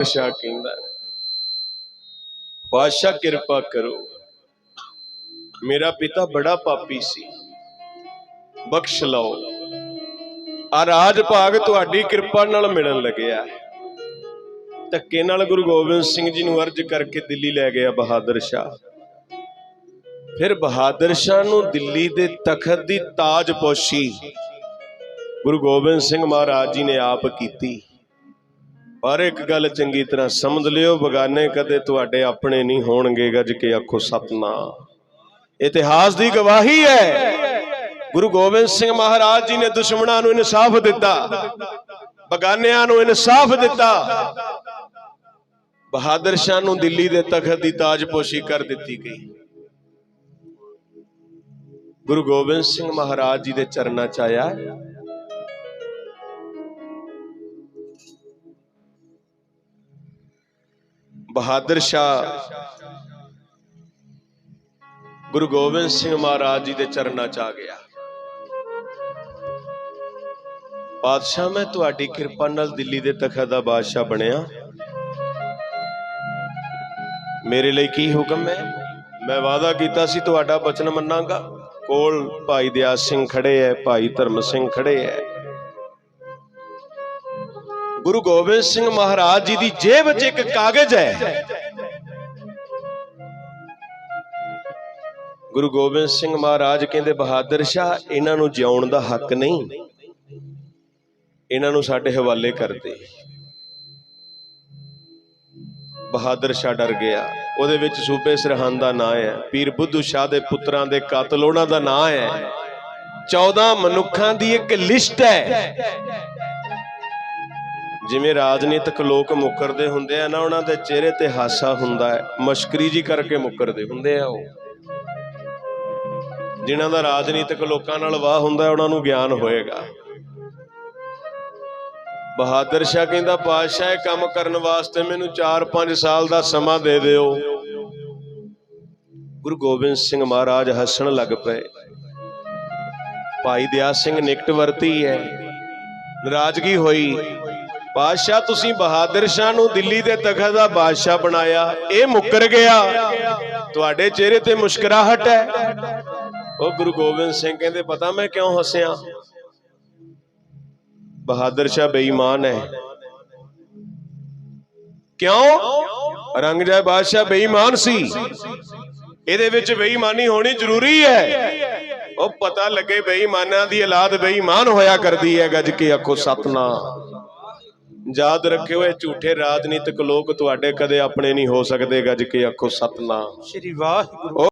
ਬਾਦਸ਼ਾਹ ਕਹਿੰਦਾ ਬਾਦਸ਼ਾਹ ਕਿਰਪਾ ਕਰੋ। ਮੇਰਾ ਪਿਤਾ ਬੜਾ ਪਾਪੀ ਸੀ। ਬਖਸ਼ ਲਓ। ਆ ਰਾਜ ਭਾਗ ਤੁਹਾਡੀ ਕਿਰਪਾ ਨਾਲ ਮਿਲਣ ਲੱਗਿਆ ਧੱਕੇ ਨਾਲ ਗੁਰੂ ਗੋਬਿੰਦ ਸਿੰਘ ਜੀ ਨੂੰ ਅਰਜ ਕਰਕੇ ਦਿੱਲੀ ਲੈ ਗਿਆ ਬਹਾਦਰ ਸ਼ਾਹ। ਫਿਰ ਬਹਾਦਰ ਸ਼ਾਹ ਨੂੰ ਦਿੱਲੀ ਦੇ ਤਖਤ ਦੀ ਤਾਜਪੋਸ਼ੀ ਗੁਰੂ ਗੋਬਿੰਦ ਸਿੰਘ ਮਹਾਰਾਜ ਜੀ ਨੇ ਆਪ ਕੀਤੀ। ਪਰ ਇੱਕ ਗੱਲ ਚੰਗੀ ਤਰ੍ਹਾਂ ਸਮਝ ਲਿਓ, ਬਗਾਨੇ ਕਦੇ ਤੁਹਾਡੇ ਆਪਣੇ ਨਹੀਂ ਹੋਣਗੇ, ਗੱਜ ਕੇ ਆਖੋ ਸਤਨਾ ਇਤਿਹਾਸ ਦੀ ਗਵਾਹੀ ਹੈ। ਗੁਰੂ ਗੋਬਿੰਦ ਸਿੰਘ ਮਹਾਰਾਜ ਜੀ ਨੇ ਦੁਸ਼ਮਣਾਂ ਨੂੰ ਇਨਸਾਫ ਦਿੱਤਾ, ਬਗਾਨਿਆਂ ਨੂੰ ਇਨਸਾਫ ਦਿੱਤਾ। ਬਹਾਦਰ ਸ਼ਾਹ ਨੂੰ ਦਿੱਲੀ ਦੇ ਤਖਤ ਦੀ ਤਾਜਪੋਸ਼ੀ ਕਰ ਦਿੱਤੀ ਗਈ। ਗੁਰੂ ਗੋਬਿੰਦ ਸਿੰਘ ਮਹਾਰਾਜ ਜੀ ਦੇ ਚਰਨਾਂ ਚ ਆਇਆ। ਬਹਾਦਰ ਸ਼ਾਹ। ਗੁਰੂ ਗੋਬਿੰਦ ਸਿੰਘ ਮਹਾਰਾਜ ਜੀ ਦੇ ਚਰਨਾਂ ਚ ਆ ਗਿਆ। ਪਾਤਸ਼ਾਹ ਮੈਂ ਤੁਹਾਡੀ ਕਿਰਪਾ ਨਾਲ ਦਿੱਲੀ ਦੇ ਤਖਤ ਦਾ ਬਾਦਸ਼ਾਹ ਬਣਿਆ। ਮੇਰੇ ਲਈ ਕੀ ਹੁਕਮ ਹੈ? ਮੈਂ ਵਾਅਦਾ ਕੀਤਾ ਸੀ ਤੁਹਾਡਾ ਬਚਨ ਮੰਨਾਂਗਾ। ਕੋਲ ਭਾਈ ਦਿਆਲ ਸਿੰਘ ਖੜੇ ਐ, ਭਾਈ ਧਰਮ ਸਿੰਘ ਖੜੇ ਐ। ਗੁਰੂ ਗੋਬਿੰਦ ਸਿੰਘ ਮਹਾਰਾਜ ਜੀ ਦੀ ਜੇਬ 'ਚ ਇੱਕ ਕਾਗਜ਼ ਹੈ। ਗੁਰੂ ਗੋਬਿੰਦ ਸਿੰਘ ਮਹਾਰਾਜ ਕਹਿੰਦੇ, ਬਹਾਦਰ ਸ਼ਾਹ, ਇਹਨਾਂ ਨੂੰ ਜਿਉਣ ਦਾ ਹੱਕ ਨਹੀਂ। ਇਹਨਾਂ ਨੂੰ ਸਾਡੇ ਹਵਾਲੇ ਕਰ ਦੇ। ਬਹਾਦਰ ਸ਼ਾਹ ਡਰ ਗਿਆ। ਉਹਦੇ ਵਿੱਚ ਸੂਬੇ ਸਰਹੰਦ ਦਾ ਨਾਂ ਹੈ, ਪੀਰ ਬੁੱਧੂ ਸ਼ਾਹ ਦੇ ਪੁੱਤਰਾਂ ਦੇ ਕਾਤਲ ਉਹਨਾਂ ਦਾ ਨਾਂ ਹੈ। 14 ਮਨੁੱਖਾਂ ਦੀ ਇੱਕ ਲਿਸਟ ਹੈ। ਜਿਵੇਂ ਰਾਜਨੀਤਿਕ ਲੋਕ ਮੁਕਰਦੇ ਹੁੰਦੇ ਆ ਨਾ, ਉਹਨਾਂ ਦੇ ਚਿਹਰੇ ਤੇ ਹਾਸਾ ਹੁੰਦਾ ਹੈ। ਮਸ਼ਕਰੀ ਜੀ ਕਰਕੇ ਮੁਕਰਦੇ ਹੁੰਦੇ ਆ ਉਹ। ਜਿਨ੍ਹਾਂ ਦਾ ਰਾਜਨੀਤਿਕ ਲੋਕਾਂ ਨਾਲ ਵਾਹ ਹੁੰਦਾ ਉਹਨਾਂ ਨੂੰ ਗਿਆਨ ਹੋਏਗਾ। ਬਹਾਦਰ ਸ਼ਾਹ ਕਹਿੰਦਾ, ਪਾਤਸ਼ਾਹ, ਇਹ ਕੰਮ ਕਰਨ ਵਾਸਤੇ ਮੈਨੂੰ 4-5 ਸਾਲ ਦਾ ਸਮਾਂ ਦੇ ਦਿਓ। ਗੁਰੂ ਗੋਬਿੰਦ ਸਿੰਘ ਮਹਾਰਾਜ ਹੱਸਣ ਲੱਗ ਪਏ। ਭਾਈ ਦਿਆ ਸਿੰਘ ਨਿਕਟ ਵਰਤੀ ਹੈ। ਨਾਰਾਜ਼ਗੀ ਹੋਈ। ਬਾਦਸ਼ਾਹ, ਤੁਸੀਂ ਬਹਾਦਰ ਸ਼ਾਹ ਨੂੰ ਦਿੱਲੀ ਦੇ ਤਖਤ ਦਾ ਬਾਦਸ਼ਾਹ ਬਣਾਇਆ। ਇਹ ਮੁੱਕਰ ਗਿਆ। ਤੁਹਾਡੇ ਚਿਹਰੇ ਤੇ ਮੁਸਕਰਾਹਟ ਹੈ। ਉਹ ਗੁਰੂ ਗੋਬਿੰਦ ਸਿੰਘ ਕਹਿੰਦੇ, ਪਤਾ ਮੈਂ ਕਿਉਂ ਹੱਸਿਆ? ਬਹਾਦਰ ਸ਼ਾਹ ਬੇਈਮਾਨ ਹੈ। ਕਿਉਂ? ਰੰਗਜਾ ਬਾਦਸ਼ਾਹ ਬੇਈਮਾਨ ਸੀ। ਇਹਦੇ ਵਿੱਚ ਬੇਈਮਾਨੀ ਹੋਣੀ ਜ਼ਰੂਰੀ ਹੈ। ਉਹ ਪਤਾ ਲੱਗੇ ਬੇਈਮਾਨਾਂ ਦੀ ਔਲਾਦ ਬੇਈਮਾਨ ਹੋਇਆ ਕਰਦੀ ਹੈ। ਗੱਜ ਕੇ ਆਖੋ, ਸਤਨਾਮ। ਯਾਦ ਰੱਖਿਓ, ਇਹ ਝੂਠੇ ਰਾਜਨੀਤਿਕ ਲੋਕ ਤੁਹਾਡੇ ਕਦੇ ਆਪਣੇ ਨਹੀਂ ਹੋ ਸਕਦੇ ਗੱਜ ਕੇ ਆਖੋ ਸਤਨਾਮ। ਸ਼੍ਰੀ ਵਾਹਿਗੁਰੂ।